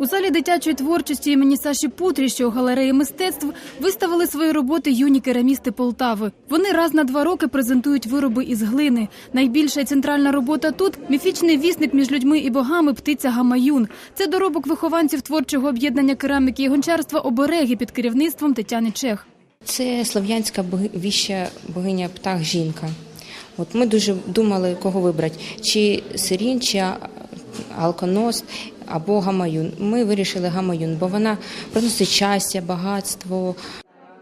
У залі дитячої творчості імені Саші Путріща у галереї мистецтв виставили свої роботи юні керамісти Полтави. Вони раз на два роки презентують вироби із глини. Найбільша центральна робота тут міфічний вісник між людьми і богами птиця Гамаюн. Це доробок вихованців творчого об'єднання кераміки і гончарства обереги під керівництвом Тетяни Чех. Це слов'янська віща богиня птах жінка. От ми дуже думали, кого вибрати: чи Сирін, чи Алконост або Гамаюн. Ми вирішили Гамаюн, бо вона приносить щастя, багатство.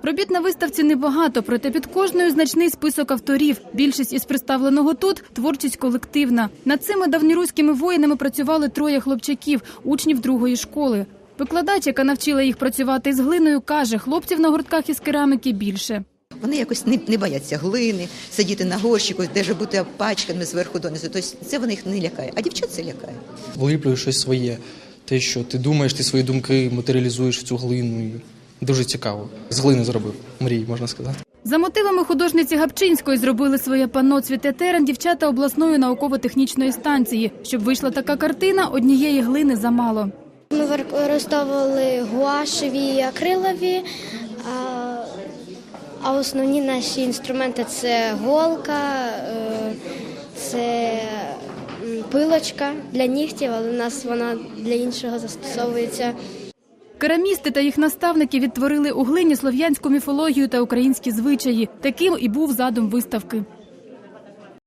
Робіт на виставці небагато, проте під кожною значний список авторів. Більшість із представленого тут творчість колективна. Над цими давньоруськими воїнами працювали троє хлопчаків, учнів другої школи. Викладач, яка навчила їх працювати з глиною, каже, хлопців на гуртках із кераміки більше. Вони якось не, не бояться глини, сидіти на горщику, де бути пачками зверху донизу. Тобто це вони їх не лякає. А дівчат це лякає. вліплюєш щось своє. Те, що ти думаєш, ти свої думки матеріалізуєш в цю глину. І дуже цікаво. З глини зробив мрій, можна сказати. За мотивами художниці Гапчинської зробили своє панно «Цвіте терен» дівчата обласної науково-технічної станції. Щоб вийшла така картина, однієї глини замало. Ми використовували гуашеві і акрилові, а, а основні наші інструменти це голка, е, це пилочка для нігтів, але в нас вона для іншого застосовується. Керамісти та їх наставники відтворили у глині слов'янську міфологію та українські звичаї. Таким і був задум виставки.